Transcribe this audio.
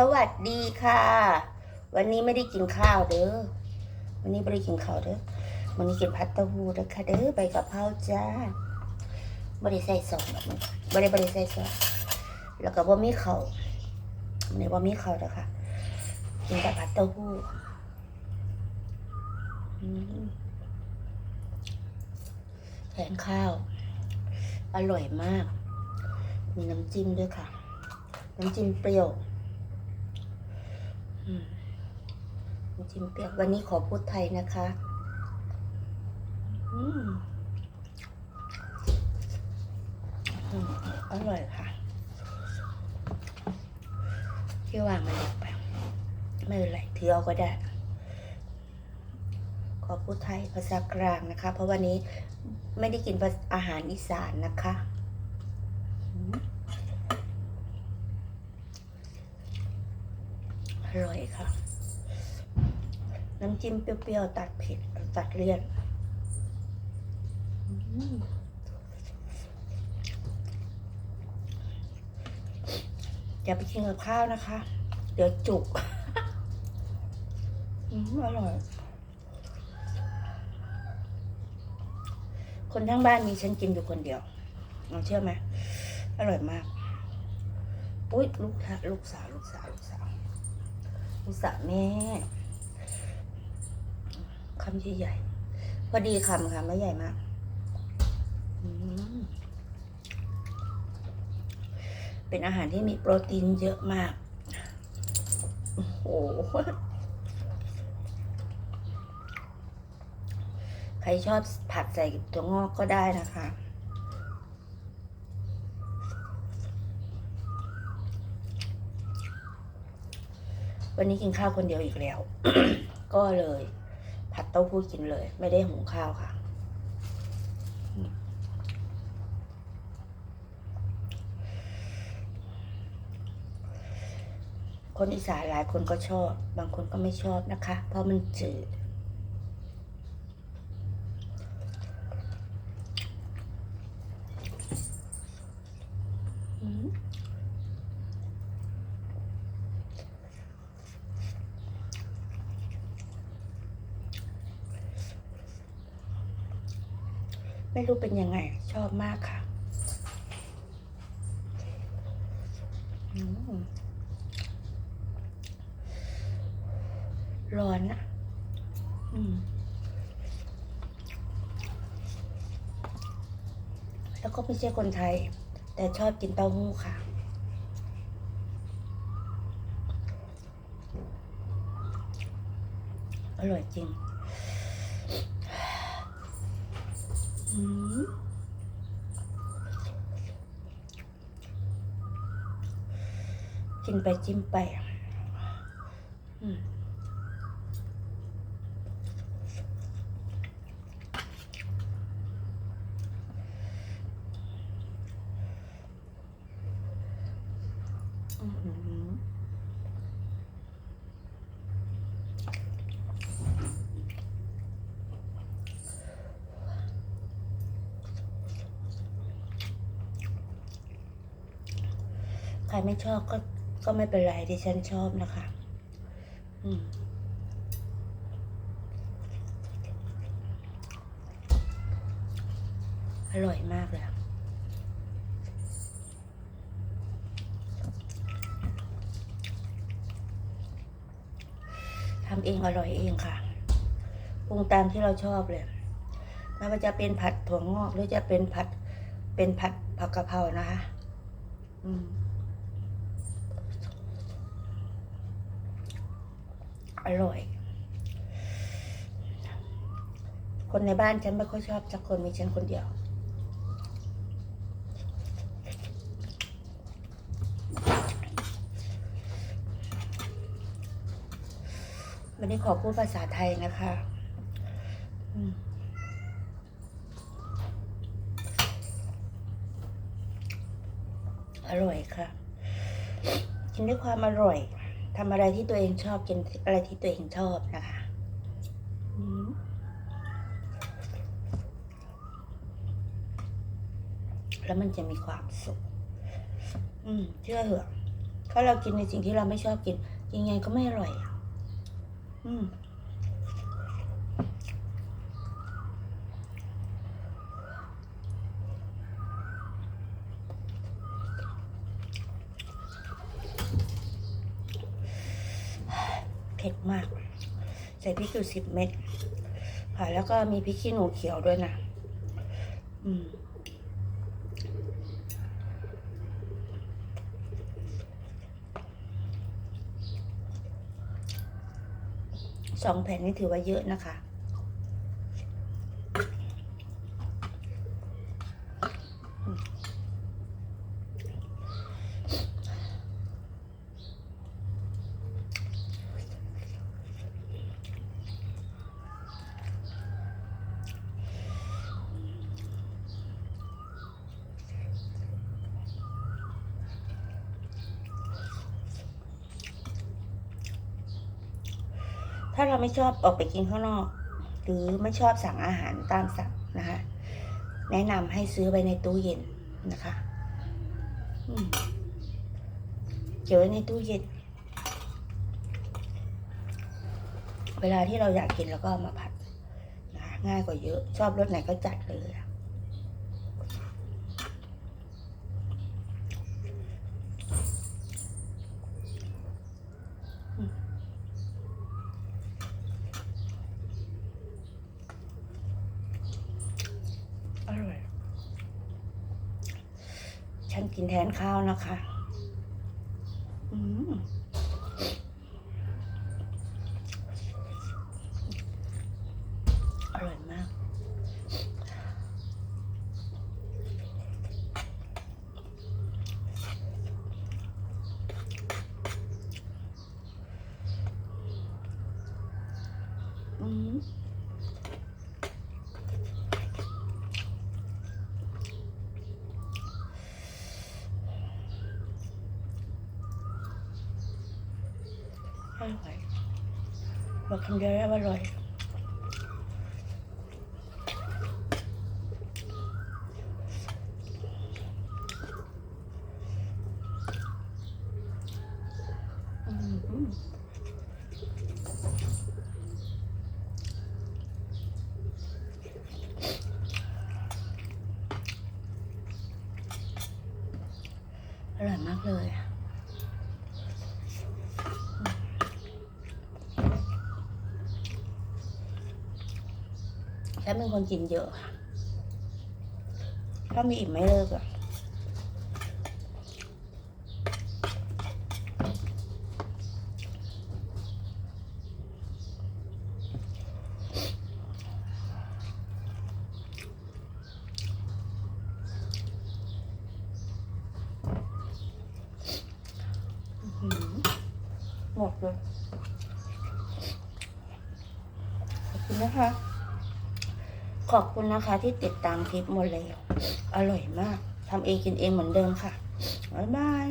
สวัสดีค่ะ วันนี้ไม่ได้กินข้าวเด้อ วันนี้ไม่ได้กินข้าวเด้อ วันนี้กินผัดเต้าหู้นะคะเด้อใบกะเพราจ้าไม่ได้ใส่ซอสไม่ได้ไม่ได้ใส่ซอสแล้วก็บ่มีข้าวในบ่มีข้าวนะคะกินแต่ผัดเต้าหู้แทนข้าว อร่อยมาก มีน้ำจิ้มด้วยค่ะ น้ำจิ้มเปรี้ยว จิ้มเปรี้ยววันนี้ขอพูดไทยนะคะ อืมอร่อยค่ะที่วางมันลงไปไม่เป็นไรถือเอาก็ได้ ขอพูดไทยภาษากลางนะคะ เพราะวันนี้ไม่ได้กินอาหารอีสานนะคะอืมอ ร่อยค่ะ น้ำจิ้มเปรี้ยวๆ ตัดเผ็ด ตัดเลี่ยนอืมอย่าไปกินกับข้าวนะคะ เดี๋ยวจุกอืมอร่อย คนทั้งบ้านมีฉันกินอยู่คนเดียวน้องเชื่อไหม อร่อยมาก อุ้ยลูกสาวลูกสาว ลูกสาว ลูกสาว ลูกสาวแม่คำใหญ่ๆพอดีคำค่ะไม่ใหญ่มากมเป็นอาหารที่มีโปรตีนเยอะมาก โอ้โห ใครชอบผัดใส่ตัวงอกก็ได้นะคะ วันนี้กินข้าวคนเดียวอีกแล้ว ก็เลย ผัดเต้าหู้กินเลย ไม่ได้หุงข้าวค่ะ คนอีสานหลายคนก็ชอบ บางคนก็ไม่ชอบนะคะ เพราะมันจืด อืม ไม่รู้เป็นยังไง ชอบมากค่ะร้อนนะอืมแล้วก็ไม่ใช่คนไทย แต่ชอบกินเต้าหู้ค่ะ อร่อยจริง อืมกินไปจิ้มไปอืมอื้อหือ ใครไม่ชอบก็ก็ไม่เป็นไรดิฉันชอบนะคะ อืมอร่อยมากเลยทำเองอร่อยเองค่ะปรุงตามที่เราชอบเลยไม่ว่าจะเป็นผัดถั่วงอกหรือจะเป็นผัดเป็นผัดผักกะเพรานะคะ อืม อร่อย คนในบ้านฉันไม่ค่อยชอบสักคนมีฉันคนเดียว วันนี้ขอพูดภาษาไทยนะคะอืมอร่อยค่ะกินด้วยความอร่อย ทำอะไรที่ตัวเองชอบกินอะไรที่ตัวเองชอบนะคะอืมแล้วมันจะมีความสุข อืมเชื่อเหอะถ้าเรากินในสิ่งที่เราไม่ชอบกินยังไงก็ไม่อร่อยอะอืม เผ็ดมาก ใส่พริกอยู่สิบเม็ดค่ะ แล้วก็มีพริกขี้หนูเขียวด้วยนะ อืมสองแผ่นนี่ถือว่าเยอะนะคะ ถ้าเราไม่ชอบออกไปกินข้างนอก หรือไม่ชอบสั่งอาหารตามสั่งนะคะ แนะนำให้ซื้อไปในตู้เย็นนะคะเก็บไว้ในตู้เย็น เวลาที่เราอยากกินเราก็เอามาผัดนะคะง่ายกว่าเยอะ ชอบรสไหนก็จัดเลยอะอร่อย ฉันกินแทนข้าวนะคะ อืม อร่อยมาก อืม อร่อยบอกคำเดียวแล้ว่าอร่อยอืมอร่อยมากเลย แล้วเป็นคนกินเยอะค่ะ ถ้ามีอิ่มไม่เลิกอะอือหือหมดเลยขอบคุณนะคะ ขอบคุณนะคะที่ติดตามคลิปหมดแล้ว อร่อยมากทำเองกินเองเหมือนเดิมค่ะ บ๊ายบาย